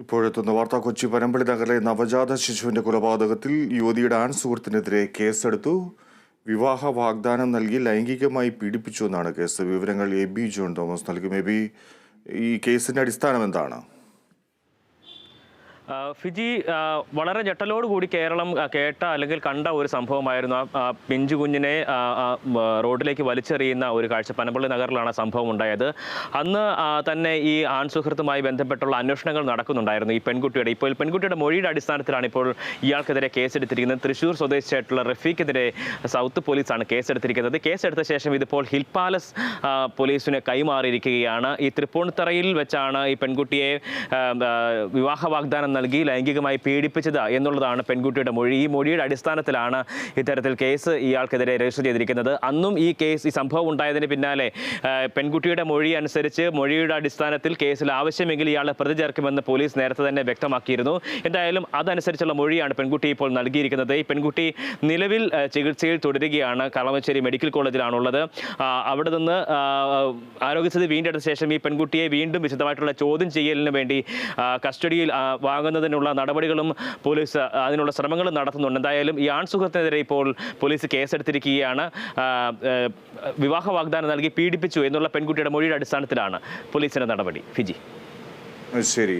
ഇപ്പോഴെത്തുന്ന വാർത്ത കൊച്ചി പനമ്പള്ളി നഗറിലെ നവജാത ശിശുവിന്റെ കൊലപാതകത്തിൽ യുവതിയുടെ ആൺ സുഹൃത്തിനെതിരെ കേസെടുത്തു. വിവാഹ വാഗ്ദാനം നൽകി ലൈംഗികമായി പീഡിപ്പിച്ചു എന്നാണ് കേസ്. വിവരങ്ങൾ എ ബി ജോൺ തോമസ് നൽകും. എ ബി ഈ കേസിന്റെ അടിസ്ഥാനം എന്താണ്? ഫിജി വളരെ ഞെട്ടലോടുകൂടി കേരളം കേട്ട അല്ലെങ്കിൽ കണ്ട ഒരു സംഭവമായിരുന്നു. ആ, പിഞ്ചു കുഞ്ഞിനെ റോഡിലേക്ക് വലിച്ചെറിയുന്ന ഒരു കാഴ്ച. പനമ്പള്ളി നഗറിലാണ് സംഭവം ഉണ്ടായത്. അന്ന് തന്നെ ഈ ആൺ സുഹൃത്തുമായി ബന്ധപ്പെട്ടുള്ള അന്വേഷണങ്ങൾ നടക്കുന്നുണ്ടായിരുന്നു ഈ പെൺകുട്ടിയുടെ. ഇപ്പോൾ പെൺകുട്ടിയുടെ മൊഴിയുടെ അടിസ്ഥാനത്തിലാണ് ഇപ്പോൾ ഇയാൾക്കെതിരെ കേസെടുത്തിരിക്കുന്നത്. തൃശ്ശൂർ സ്വദേശിയായിട്ടുള്ള റഫീഖിനെതിരെ സൗത്ത് പോലീസാണ് കേസെടുത്തിരിക്കുന്നത്. കേസെടുത്ത ശേഷം ഇതിപ്പോൾ ഹിൽ പാലസ് പോലീസിന് കൈമാറിയിരിക്കുകയാണ്. ഈ തൃപ്പൂണിത്തറയിൽ വെച്ചാണ് ഈ പെൺകുട്ടിയെ വിവാഹ വാഗ്ദാനം നൽകി ലൈംഗികമായി പീഡിപ്പിച്ചത് എന്നുള്ളതാണ് പെൺകുട്ടിയുടെ മൊഴി. ഈ മൊഴിയുടെ അടിസ്ഥാനത്തിലാണ് ഇത്തരത്തിൽ കേസ് ഇയാൾക്കെതിരെ രജിസ്റ്റർ ചെയ്തിരിക്കുന്നത്. അന്നും ഈ കേസ് ഈ സംഭവം ഉണ്ടായതിന് പിന്നാലെ പെൺകുട്ടിയുടെ മൊഴി അനുസരിച്ച് മൊഴിയുടെ അടിസ്ഥാനത്തിൽ കേസിൽ ആവശ്യമെങ്കിൽ ഇയാളെ പ്രതി ചേർക്കുമെന്ന് പോലീസ് നേരത്തെ തന്നെ വ്യക്തമാക്കിയിരുന്നു. എന്തായാലും അതനുസരിച്ചുള്ള മൊഴിയാണ് പെൺകുട്ടി ഇപ്പോൾ നൽകിയിരിക്കുന്നത്. ഈ പെൺകുട്ടി നിലവിൽ ചികിത്സയിൽ തുടരുകയാണ്. കളമശ്ശേരി മെഡിക്കൽ കോളേജിലാണുള്ളത്. അവിടെ നിന്ന് ആരോഗ്യസ്ഥിതി വീണ്ടെടുത്ത ശേഷം ഈ പെൺകുട്ടിയെ വീണ്ടും വിശദമായിട്ടുള്ള ചോദ്യം ചെയ്യലിന് വേണ്ടി കസ്റ്റഡിയിൽ ആ, വാങ്ങുന്നതിനുള്ള നടപടികളും പോലീസ് അതിനുള്ള ശ്രമങ്ങളും നടത്തുന്നുണ്ട്. എന്തായാലും ഈ ആൺസുഖത്തിനെതിരെ ഇപ്പോൾ പോലീസ് കേസെടുത്തിരിക്കുകയാണ്. വിവാഹ വാഗ്ദാനം നൽകി പീഡിപ്പിച്ചു എന്നുള്ള പെൺകുട്ടിയുടെ മൊഴിയുടെ അടിസ്ഥാനത്തിലാണ് പോലീസിന്റെ നടപടി. ഫിജി. ശരി.